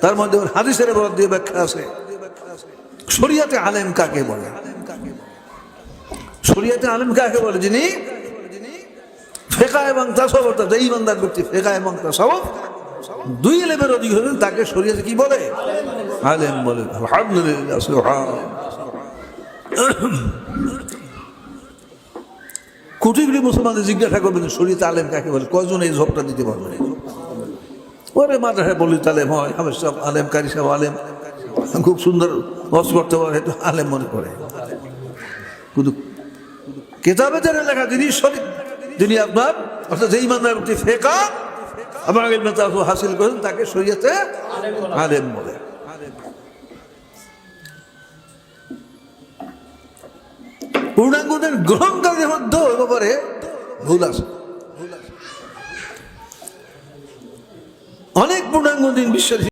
তার মধ্যে ওর হাদিসের বরাদ দিয়ে ব্যাখ্যা আছে। শরিয়াতে আলেম কাকে বলে? শরিয়াতে আলেম কাকে বলে যিনি ফেকা এবং তাসব অর্থাৎ এই ইমানদার ব্যক্তি ফেকা এবং তাসব দুই এলেমের অধিক হলেন, তাকে শরিয়াতে কি বলে? আলেম বলে। আলহামদুলিল্লাহ কোটি মুসলমানদের জিজ্ঞাসা করবেন শরীর আলেম কাকে বলে? কজন এই ঝোপটা দিতে পারবে? ওরে মাদ্রাসায় বলি তালেম হয় আমি সব আলেম কারি সব আলেম। খুব সুন্দর বস করতে পারে, একটু আলেম মনে করে। কিন্তু কেতাবে যারা লেখা যিনি শরীর যিনি আপনার, অর্থাৎ যেই ব্যক্তি ফেকা, আমার হাসিল করেন তাকে শরীয়তে আলেম বলে। পূর্ণাঙ্গদের গ্রহণকারীর মধ্যেও এ ব্যাপারে ভুল আছে। অনেক পূর্ণাঙ্গ দিন বিশ্বাসী